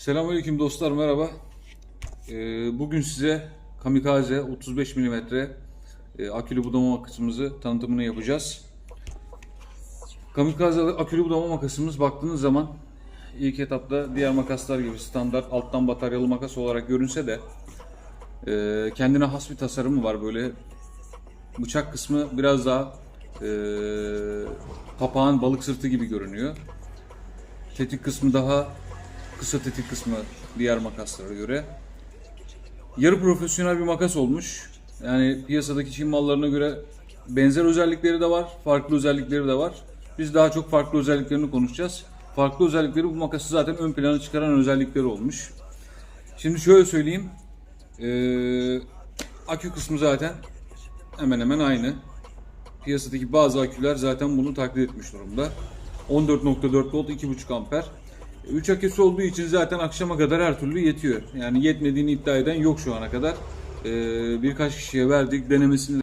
Selamünaleyküm dostlar merhaba. Ee, bugün size Kamikaze 35 mm e, akülü budama makasımızı tanıtımını yapacağız. Kamikaze akülü budama makasımız baktığınız zaman ilk etapta diğer makaslar gibi standart alttan bataryalı makas olarak görünse de e, kendine has bir tasarımı var böyle bıçak kısmı biraz daha e, papağan balık sırtı gibi görünüyor. Tetik kısmı daha kısa tetik kısmı diğer makaslara göre. Yarı profesyonel bir makas olmuş. Yani piyasadaki Çin mallarına göre benzer özellikleri de var, farklı özellikleri de var. Biz daha çok farklı özelliklerini konuşacağız. Farklı özellikleri bu makası zaten ön plana çıkaran özellikleri olmuş. Şimdi şöyle söyleyeyim. Ee, akü kısmı zaten hemen hemen aynı. Piyasadaki bazı aküler zaten bunu taklit etmiş durumda. 14.4 volt 2.5 amper. 3 aküsü olduğu için zaten akşama kadar her türlü yetiyor. Yani yetmediğini iddia eden yok şu ana kadar. Ee, birkaç kişiye verdik denemesini